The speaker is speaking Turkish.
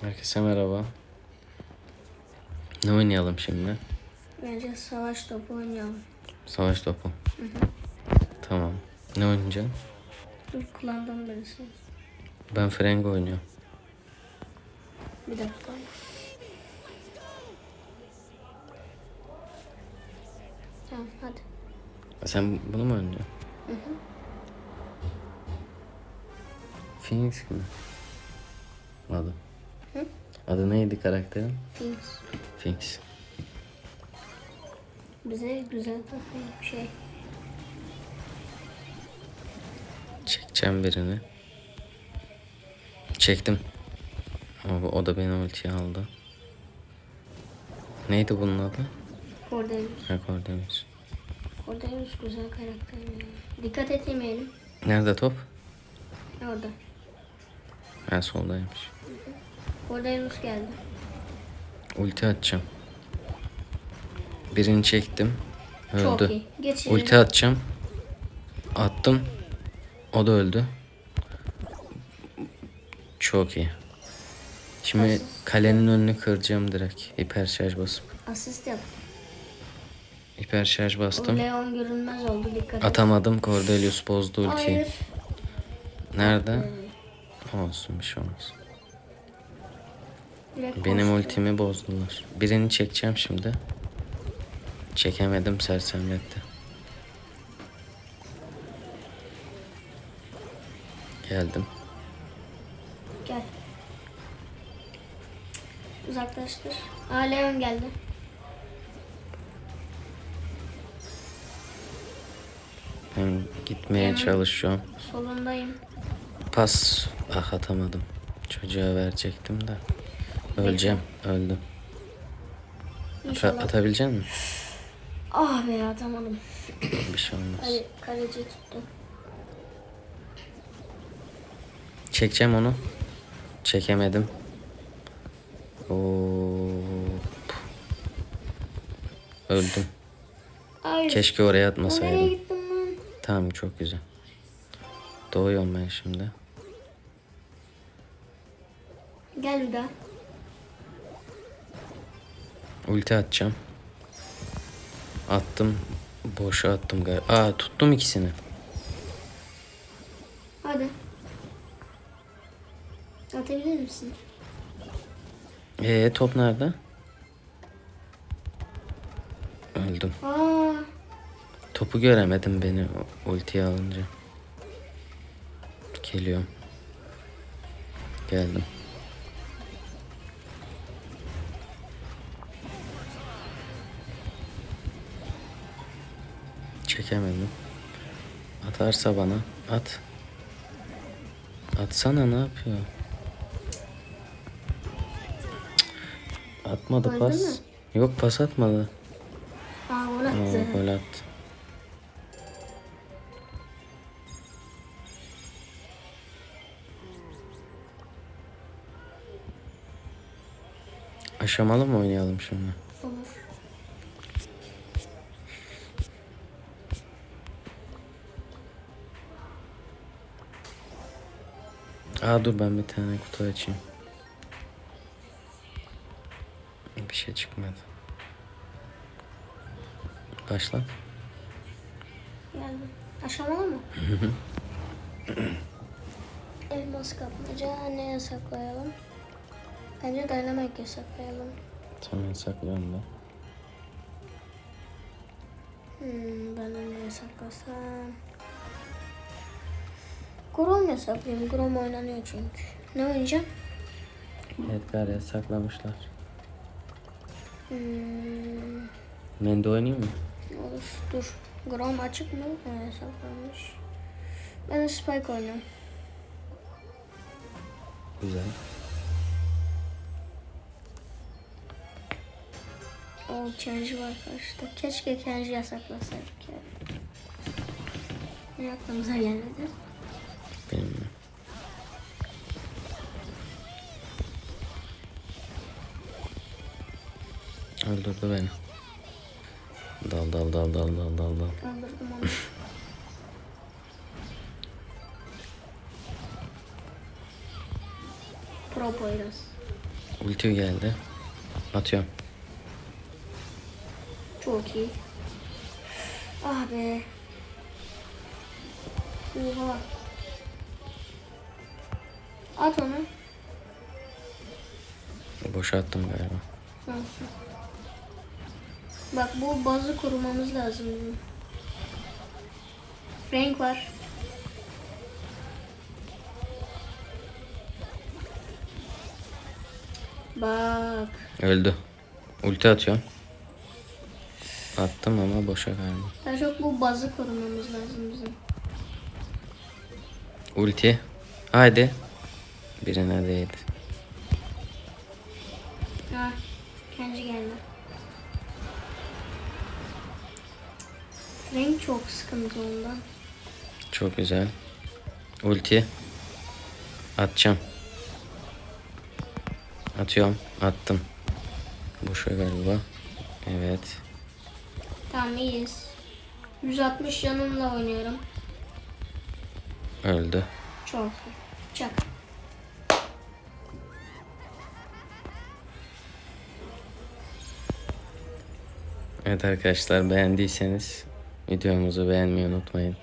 Herkese merhaba. Ne oynayalım şimdi? Bence savaş topu oynayalım. Savaş topu. Tamam. Ne oynayacaksın? Dur kullandığım birisi. Ben Frank oynuyorum. Bir dakika. Tamam hadi. Sen bunu mu oynayacaksın? Phoenix mi? Adı. Hı? Adı neydi karakterin? Things. Phoenix. Bize güzel bir şey. Çekeceğim birini. Çektim. O, o da beni ultiye aldı. Neydi bunun adı? Cordelius. Rekor demiş. Cordelius güzel karakter ya. Dikkat et yemeyelim. Nerede top? Orada. Ha soldaymış. Cordelius geldi. Ulti atacağım. Birini çektim. Öldü. Çok iyi. Geç Ulti atacağım. Attım. O da öldü. Çok iyi. Şimdi kalenin önünü kıracağım direkt. Hiper şarj basıp. Asist yap. Hiper şarj O bastım. Leon görünmez oldu dikkat et. Atamadım. Cordelius bozdu ultiyi. Hayır. Nerede? Olsun bir şey olmaz. Direkt Benim ultimi bozdular. Birini çekeceğim şimdi. Çekemedim sersemletti. Geldim. Gel. Uzaklaştır. Aa Leon geldi. Ben gitmeye çalışıyorum. Solundayım. Pas. Ah atamadım. Çocuğa verecektim de. Öleceğim. Öldüm. Ata- İnşallah. atabilecek misin? Ah be atamadım. Bir şey olmaz. Hadi kaleci tuttu. Çekeceğim onu. Çekemedim. Hop. Öldüm. Ay. Keşke oraya Nereye atmasaydım. gittin lan? Tamam çok güzel. Doğuyorum ben şimdi. Gel bir daha. Ulti atacağım. Attım. Boşa attım galiba. Aa tuttum ikisini. Hadi. Atabilir misin? Ee top nerede? Öldüm. Aa, Topu göremedim beni ultiye alınca. Geliyorum. Geldim. Çekemedim. Atarsa bana at. Atsana ne yapıyor? Cık, Atmadı Öldü pas. mü? Yok pas atmadı. aa gol attı. gol attı. Aşamalı mı oynayalım şimdi? Olur. Aa dur ben bir tane kutu açayım. Bir şey çıkmadı. Başla. Geldim. Aşamalı mı? Elmas kapmaca ne yasaklayalım? Bence dynamite yasaklayalım. Tamam saklıyorum da. Hmm, ben de ne yasaklasam? Grom yasaklayayım. Grom oynanıyor çünkü. Ne oynayacağım? Edgar yasaklamışlar. Hmm, Mende oynayayım mı? olur. Dur. Grom açık mı? Ha, yasaklanmış. Ben de Spike oynuyorum. Güzel. O Kenji var karşıda. Keşke Kenji yasaklasaydık ya. Ne aklımıza gelmedi? Mi? Öldürdü beni. Dal dal dal dal dal dal dal. Öldürdüm onu. Pro Poyraz. Ulti geldi. Atıyorum. Çok iyi. Ah be. Oha. At onu. Boşa attım galiba. Olsun. Bak bu bazı korumamız lazım bizim. Renk var. Bak. Öldü. Ulti atıyorum. Attım ama boşa galiba. Daha çok bu bazı korumamız lazım bizim. Ulti. Haydi. Birine değdi. Ha, kendi geldi. Renk çok sıkıntı ondan. Çok güzel. Ulti. Atacağım. Atıyorum. Attım. Boşa galiba. Evet. Tamam iyiyiz. 160 canımla oynuyorum. Öldü. Çok. Çak. Evet arkadaşlar beğendiyseniz videomuzu beğenmeyi unutmayın.